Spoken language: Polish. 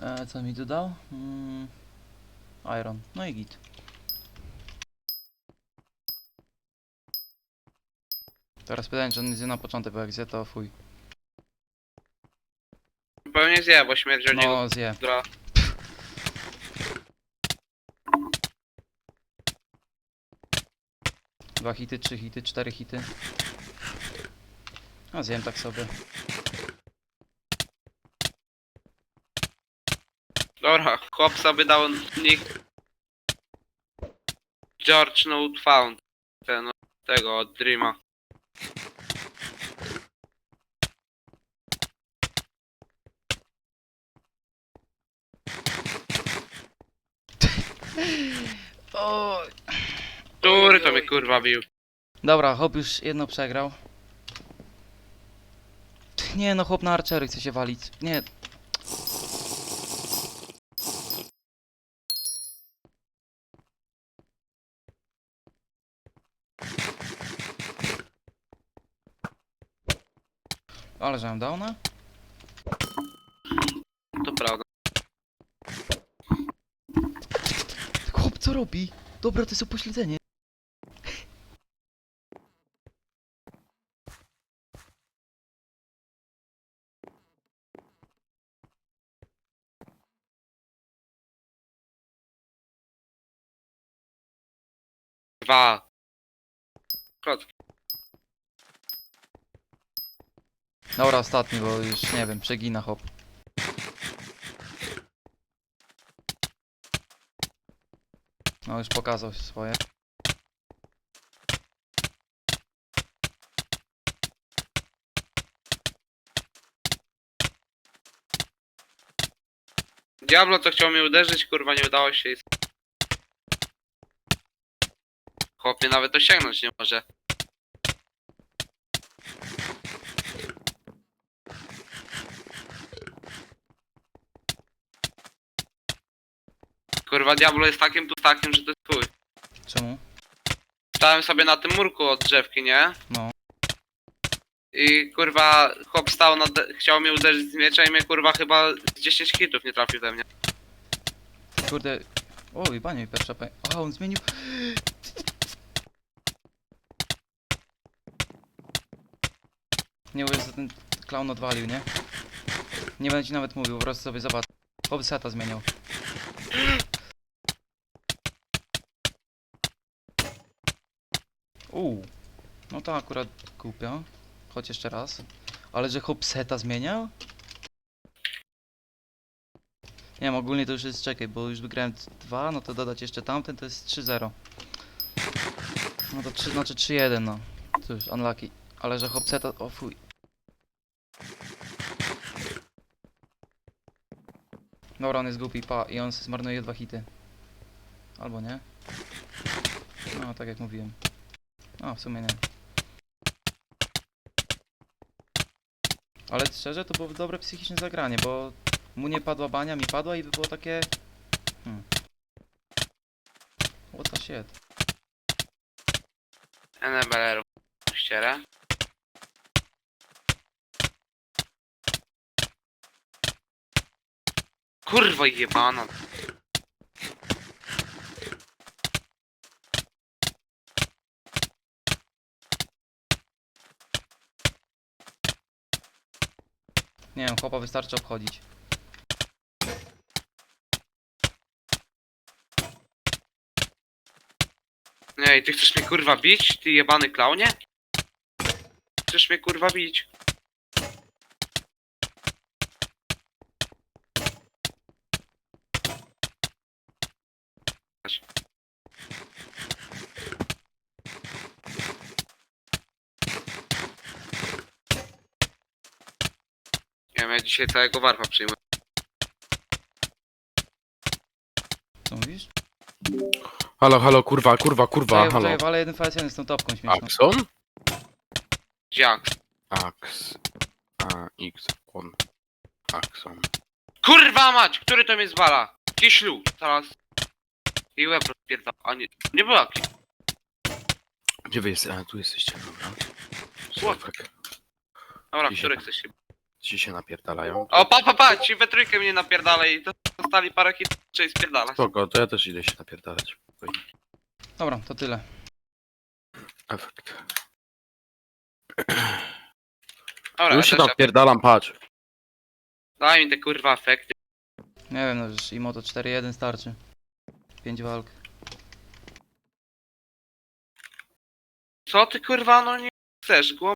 E, co mi tu dał? Mm, iron. No i git. Teraz pytanie, czy on zje na początek, bo jak zje to fuj. Pewnie zje, bo śmierć od niego No zje. gra. Dwa hity, trzy hity, cztery hity. A zjem tak sobie. Dobra, chłop sobie dał nick George Note Found. Ten od tego, od Dreama. O, Który to Oj, mnie kurwa bił? Dobra, chłop już jedno przegrał. Nie no, chłop na archery chce się walić. Nie. Ale że mam downa? To prawda. Chłop co robi? Dobra, to jest upośledzenie. Dwa. Kot. Dobra, ostatni, bo już nie wiem, przegina hop. No już pokazał swoje. Diablo co chciał mnie uderzyć, kurwa nie udało się. i- Chłop mnie nawet osiągnąć nie może. Kurwa Diablo jest takim tu takim, że to jest chuj. Czemu? Stałem sobie na tym murku od drzewki, nie? No. I kurwa chłop stał na de- chciał mnie uderzyć z miecza i mnie kurwa chyba z 10 hitów nie trafił we mnie. Kurde. Oj, panie pierwsza pe... A, on zmienił. Nie, bo jest ten clown odwalił, nie? Nie będę ci nawet mówił, po prostu sobie zobacz. Chłop seta zmieniał. Uuu. No to akurat głupio. Chodź jeszcze raz. Ale że chłop seta zmieniał? Nie wiem, ogólnie to już jest, czekaj, bo już wygrałem 2, no to dodać jeszcze tamten to jest 3-0. No to 3, znaczy 3-1, no. Cóż, unlucky. Ale że chłop seta, o fuj. Dobra, on jest głupi, pa, i on zmarnuje dwa hity. Albo nie? No, tak jak mówiłem. No, w sumie nie. Ale szczerze, to było dobre psychiczne zagranie, bo mu nie padła bania, mi padła i by było takie... Hmm. What the shit. NBLR-u. Ścierę. Kurwa jebana. Nie wiem, chłopa wystarczy obchodzić. I ty chcesz mnie kurwa bić? Ty jebany klaunie? Chcesz mnie kurwa bić? Wiem, ja dzisiaj całego warfa przyjmę. Co mówisz? Halo, halo, kurwa, kurwa, kurwa, Czekaj, halo. czekaj, ale jeden VSN z tą topką śmieszną. Axon? Jak? Ax. A, X, on. Axon. Kurwa mać! Który to mnie zwala? Kiślu! Teraz. I łeb rozpierdala. A nie, nie była ki... Gdzie wy jesteście? A, tu jesteście, dobra. Słodko. Tak. Dobra, Dzisiaj który chcesz się... Ci się napierdalają. O, pa, pa, pa, ci we trójkę mnie napierdalej i to dostali parę hit, czyli spierdalać. Spoko, to ja też idę się napierdalać. Dobra, to tyle. Efekt. Dobra, Już się też- napierdalam, patrz. daj mi te kurwa efekty. Nie wiem, no już i moto 4-1 starczy. 5 walk. Co ty kurwa, no nie chcesz, głowę